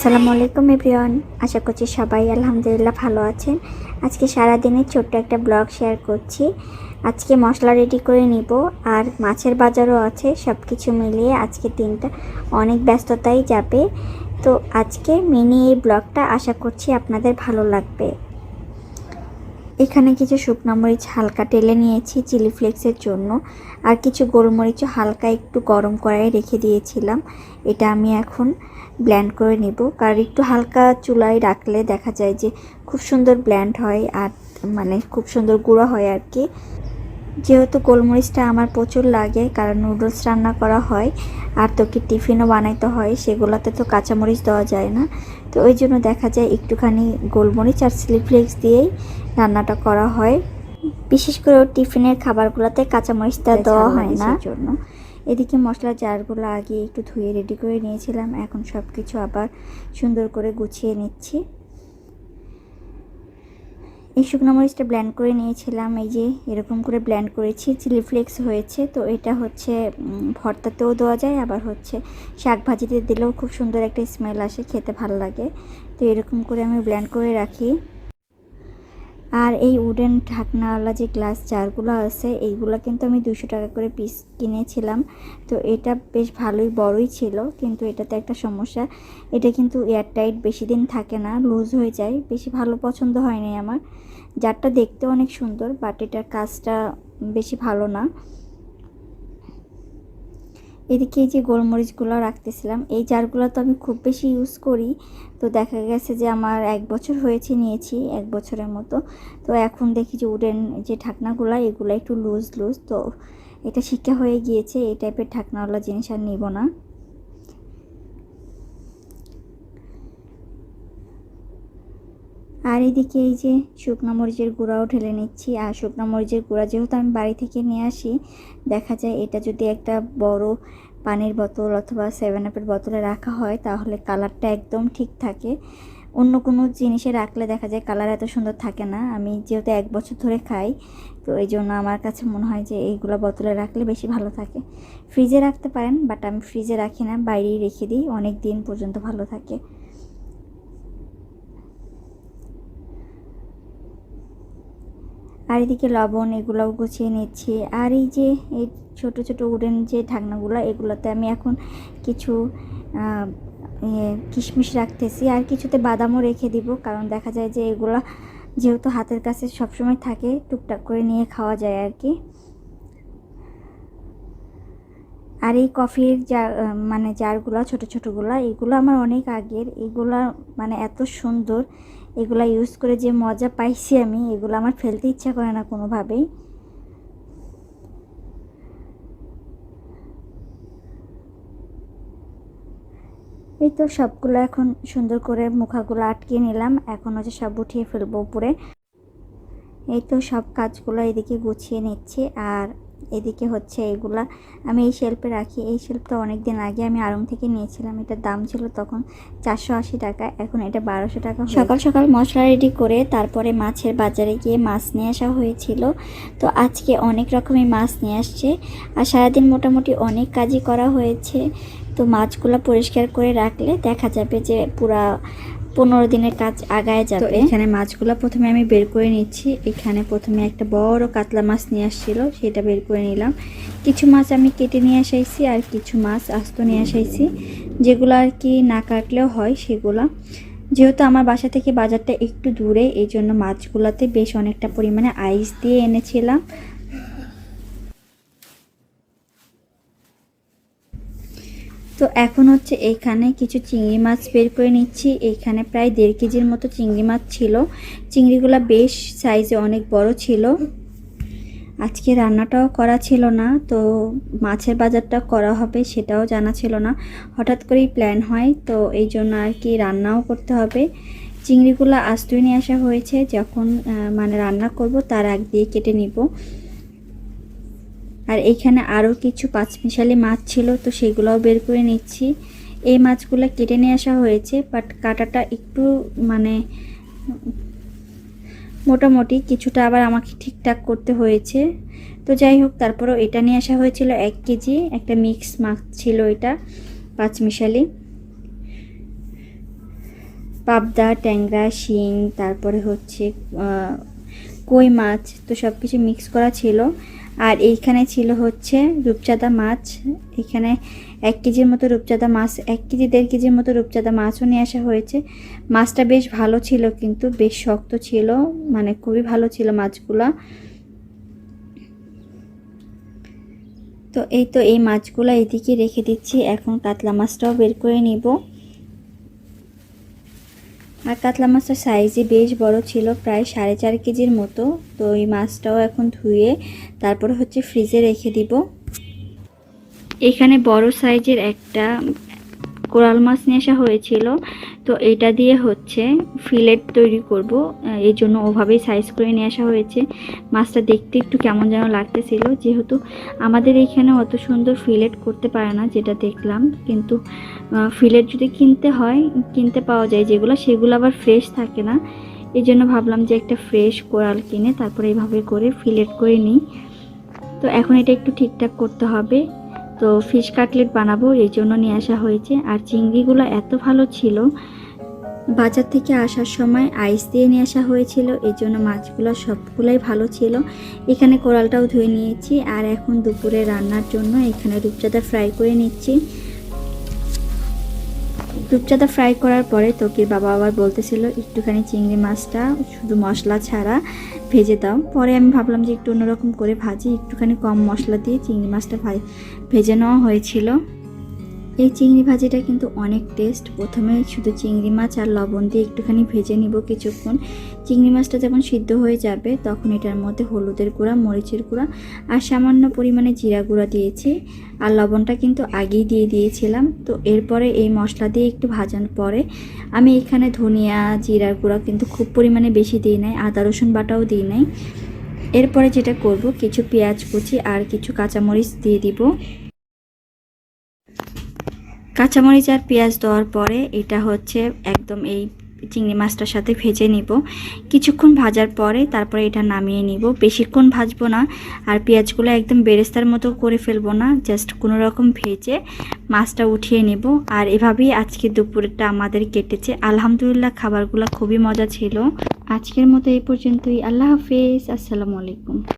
আসসালামু আলাইকুম এভরিওয়ান। আশা করছি সবাই আলহামদুলিল্লাহ ভালো আছেন। আজকে সারাদিনের ছোট্ট একটা ব্লগ শেয়ার করছি। আজকে মশলা রেডি করে নিব, আর মাছের বাজারও আছে সব কিছু মিলিয়ে আজকে দিনটা অনেক ব্যস্ততাই যাবে। তো আজকে মিনি এই ব্লগটা আশা করছি আপনাদের ভালো লাগবে। এখানে কিছু শুকনো মরিচ হালকা টেলে নিয়েছি চিলি ফ্লেক্সের জন্য, আর কিছু গোলমরিচও হালকা একটু গরম করায় রেখে দিয়েছিলাম। এটা আমি এখন ব্ল্যান্ড করে নেব। কারণ একটু হালকা চুলায় রাখলে দেখা যায় যে খুব সুন্দর ব্ল্যান্ড হয় আর মানে খুব সুন্দর গুঁড়ো হয় আর কি। যেহেতু গোলমরিচটা আমার প্রচুর লাগে কারণ নুডলস রান্না করা হয় আর তো কি টিফিনও বানাইতে হয় সেগুলোতে তো কাঁচামরিচ দেওয়া যায় না। তো ওই জন্য দেখা যায় একটুখানি গোলমরিচ আর স্লিপ ফ্লেক্স দিয়েই রান্নাটা করা হয়। বিশেষ করে টিফিনের খাবারগুলোতে কাঁচামরিচটা দেওয়া হয় না। জন্য। এদিকে মশলা জারগুলো আগে একটু ধুয়ে রেডি করে নিয়েছিলাম, এখন সব কিছু আবার সুন্দর করে গুছিয়ে নিচ্ছি। এই শুকনো মরিচটা ব্ল্যান্ড করে নিয়েছিলাম, এই যে এরকম করে ব্ল্যান্ড করেছি চিলি ফ্লেক্স হয়েছে, তো এটা হচ্ছে ভর্তাতেও দেওয়া যায়, আবার হচ্ছে শাক ভাজিতে দিলেও খুব সুন্দর একটা স্মেল আসে, খেতে ভালো লাগে। তো এরকম করে আমি ব্ল্যান্ড করে রাখি। আর এই উডেন ঢাকনাওয়ালা যে গ্লাস জারগুলো আছে, এইগুলো কিন্তু আমি দুশো টাকা করে পিস কিনেছিলাম। তো এটা বেশ ভালোই বড়ই ছিল, কিন্তু এটাতে একটা সমস্যা। এটা কিন্তু এয়ারটাইট বেশি দিন থাকে না লুজ হয়ে যায়। বেশি ভালো পছন্দ হয়নি আমার। জারটা দেখতে অনেক সুন্দর বাট এটার কাজটা বেশি ভালো না। এদিকে এই যে গোলমরিচগুলো রাখতেছিলাম, এই জারগুলো তো আমি খুব বেশি ইউজ করি। তো দেখা গেছে যে আমার এক বছর হয়েছে নিয়েছি, এক বছরের মতো। তো এখন দেখি যে উডেন যে ঢাকনাগুলো, এগুলো একটু লুজ লুজ তো এটা শিক্ষা হয়ে গিয়েছে, এই টাইপের ঢাকনাওয়ালা জিনিস আর নিব না। আর এদিকে এই যে শুকনো মরিচের গুঁড়াও ঢেলে নিচ্ছি। আর শুকনো মরিচের গুঁড়া যেহেতু আমি বাড়ি থেকে নিয়ে আসি, দেখা যায় এটা যদি একটা বড় পানির বোতল অথবা সেভেন আপের বোতলে রাখা হয়, তাহলে কালারটা একদম ঠিক থাকে। অন্য কোনো জিনিসে রাখলে দেখা যায় কালার এত সুন্দর থাকে না। আমি যেহেতু এক বছর ধরে খাই, তো এই জন্য আমার কাছে মনে হয় যে এইগুলো বোতলে রাখলে বেশি ভালো থাকে। ফ্রিজে রাখতে পারেন, বাট আমি ফ্রিজে রাখি না, বাইরেই রেখে দিই, অনেক দিন পর্যন্ত ভালো থাকে। আর এদিকে লবণ এগুলোও গুছিয়ে নিচ্ছি। আর এই যে, এই ছোট ছোট উডেন যে ঢাকনাগুলো, এগুলোতে আমি এখন কিছু কিশমিশ রাখতেছি। আর কিছুতে বাদামও রেখে দিব, কারণ দেখা যায় যে এগুলো যেহেতু হাতের কাছে সবসময় থাকে, টুকটাক করে নিয়ে খাওয়া যায় আর কি। আর এই কফির যা মানে জারগুলো, ছোট, ছোটোগুলো, এগুলো আমার অনেক আগের। এগুলা মানে এত সুন্দর এগুলা ইউজ করে যে মজা পাইছি আমি, এগুলো আমার ফেলতে ইচ্ছা করে না কোনোভাবেই। এই তো সবগুলো এখন সুন্দর করে মুখাগুলো আটকিয়ে নিলাম, এখন হচ্ছে সব উঠিয়ে ফেলব উপরে। এই তো সব কাজগুলো এদিকে গুছিয়ে নিচ্ছি, আর এদিকে হচ্ছে এগুলা। আমি এই শেল্পে রাখি। এই শেল্পটা অনেক দিন আগে আমি আড়ং থেকে নিয়েছিলাম। এটার দাম ছিল তখন চারশো আশি টাকা। এখন এটা বারোশো টাকা সকাল সকাল মশলা রেডি করে তারপরে মাছের বাজারে গিয়ে মাছ নিয়ে আসা হয়েছিল। তো আজকে অনেক রকমের মাছ নিয়ে আসছে। আর সারাদিন মোটামুটি অনেক কাজই করা হয়েছে। তো মাছগুলো পরিষ্কার করে রাখলে দেখা যাবে যে পুরা পনেরো দিনের কাজ আগায় যাবে। এখানে মাছগুলো প্রথমে আমি বের করে নিচ্ছি। এখানে প্রথমে একটা বড় কাতলা মাছ নিয়ে আসছিল সেটা বের করে নিলাম। কিছু মাছ আমি কেটে নিয়ে আসাইছি আর কিছু মাছ আস্ত নিয়ে আসাইছি যেগুলো আর কি না কাটলেও হয় সেগুলো। যেহেতু আমার বাসা থেকে বাজারটা একটু দূরে এই জন্য মাছগুলোতে বেশ অনেকটা পরিমাণে আইস দিয়ে এনেছিলাম। তো এখন হচ্ছে এইখানে কিছু চিংড়ি মাছ বের করে নিচ্ছি। এইখানে প্রায় দেড় কেজির মতো চিংড়ি মাছ ছিল। চিংড়িগুলো বেশ সাইজে অনেক বড় ছিল। আজকে রান্নাটাও করা ছিল না, তো মাছের বাজারটা করা হবে সেটাও জানা ছিল না। হঠাৎ করেই প্ল্যান হয়, তো এই জন্য আর কি রান্নাও করতে হবে। চিংড়িগুলো আস্তই নিয়ে আসা হয়েছে, যখন মানে রান্না করব, তার আগ দিয়ে কেটে নিব। আর এখানে আরও কিছু পাঁচমিশালি মাছ ছিল, তো সেগুলোও বের করে নিচ্ছি। এই মাছগুলো কেটে নিয়ে আসা হয়েছে বাট কাটাটা একটু মানে মোটামুটি কিছুটা আবার আমাকে ঠিকঠাক করতে হয়েছে। তো যাই হোক, তারপরেও এটা নিয়ে আসা হয়েছিল এক কেজি, একটা মিক্স মাছ ছিল এটা, পাঁচমিশালি। পাবদা, ট্যাংরা, শিং, তারপরে হচ্ছে কই মাছ, তো সব কিছু মিক্স করা ছিল। আর এইখানে ছিল হচ্ছে রূপচাঁদা মাছ। এখানে এক কেজির মতো রূপচাঁদা মাছ, এক কেজি, দেড় কেজির মতো রূপচাঁদা মাছও নিয়ে আসা হয়েছে। মাছটা বেশ ভালো ছিল কিন্তু বেশ শক্ত ছিল মানে খুবই ভালো ছিল মাছগুলা। তো এই তো এই মাছগুলো এদিকে রেখে দিচ্ছি, এখন কাতলা মাছটাও বের করে নিব। আর কাতলা মাছটা সাইজে বেশ বড় ছিল, প্রায় সাড়ে চার কেজির মতো। তো এই মাছটাও এখন ধুয়ে তারপর হচ্ছে ফ্রিজে রেখে দিব। এখানে বড় সাইজের একটা কোরাল মাছ নিয়ে আসা হয়েছিল, তো এটা দিয়ে হচ্ছে ফিলেট তৈরি করব। এই জন্য ওভাবেই সাইজ করে নিয়ে আসা হয়েছে। মাছটা দেখতে একটু কেমন যেন লাগতেছিল, যেহেতু আমাদের এখানে অত সুন্দর ফিলেট করতে পারে না, যেটা দেখলাম। কিন্তু ফিলেট যদি কিনতে হয়, কিনতে পাওয়া যায় যেগুলো, সেগুলো আবার ফ্রেশ থাকে না। এই জন্য ভাবলাম যে একটা ফ্রেশ কোরাল কিনে তারপরে এইভাবে করে ফিলেট করে নিই। তো এখন এটা একটু ঠিকঠাক করতে হবে। তো ফিশ কাটলেট বানাবো এই জন্য নিয়ে আসা হয়েছে। আর চিংড়িগুলো এত ভালো ছিল, বাজার থেকে আসার সময় আইস দিয়ে নিয়ে আসা হয়েছিল এই জন্য মাছগুলো সবগুলোই ভালো ছিল। এখানে কোরালটাও ধুয়ে নিয়েছি, আর এখন দুপুরে রান্নার জন্য এখানে রূপচাঁদা ফ্রাই করে নিচ্ছি। রূপচাঁদা ফ্রাই করার পরে তোকির বাবা আবার বলতেছিল, একটুখানি চিংড়ি মাছটা, শুধু মশলা ছাড়া ভেজে দাও। পরে আমি ভাবলাম যে একটু অন্যরকম করে ভাজি, একটুখানি কম মশলা দিয়ে চিংড়ি মাছটা ভেজে নেওয়া হয়েছিল। এই চিংড়ি ভাজিটা কিন্তু অনেক টেস্ট প্রথমে শুধু চিংড়ি মাছ আর লবণ দিয়ে একটুখানি ভেজে নিব কিছুক্ষণ। চিংড়ি মাছটা যখন সিদ্ধ হয়ে যাবে, তখন এটার মধ্যে হলুদের গুঁড়া, মরিচের গুঁড়া আর সামান্য পরিমাণে জিরা গুঁড়া দিয়েছি। আর লবণটা কিন্তু আগেই দিয়ে দিয়েছিলাম। তো এরপরে এই মশলা দিয়ে একটু ভাজানোর পরে আমি এখানে ধনিয়া, জিরার গুঁড়া কিন্তু খুব পরিমাণে বেশি দিই নাই, আদা, রসুন বাটাও দিই নাই। এরপরে যেটা করব, কিছু পেঁয়াজ কুচি আর কিছু কাঁচামরিচ দিয়ে দিব। কাঁচামরিচ আর পেঁয়াজ দেওয়ার পরে এটা হচ্ছে একদম এই চিংড়ি মাছটার সাথে ভেজে নিব। কিছুক্ষণ ভাজার পরে তারপরে এটা নামিয়ে নিব। বেশিক্ষণ ভাজবো না আর পেঁয়াজগুলো একদম বেরেস্তার মতো করে ফেলব না, জাস্ট কোনো রকম ভেজে মাছটা উঠিয়ে নেব। আর এভাবেই আজকে দুপুরটা আমাদের কেটেছে। আলহামদুলিল্লাহ খাবারগুলো খুবই মজা ছিল। আজকের মতো এই পর্যন্তই। আল্লাহ হাফেজ। আসসালামু আলাইকুম।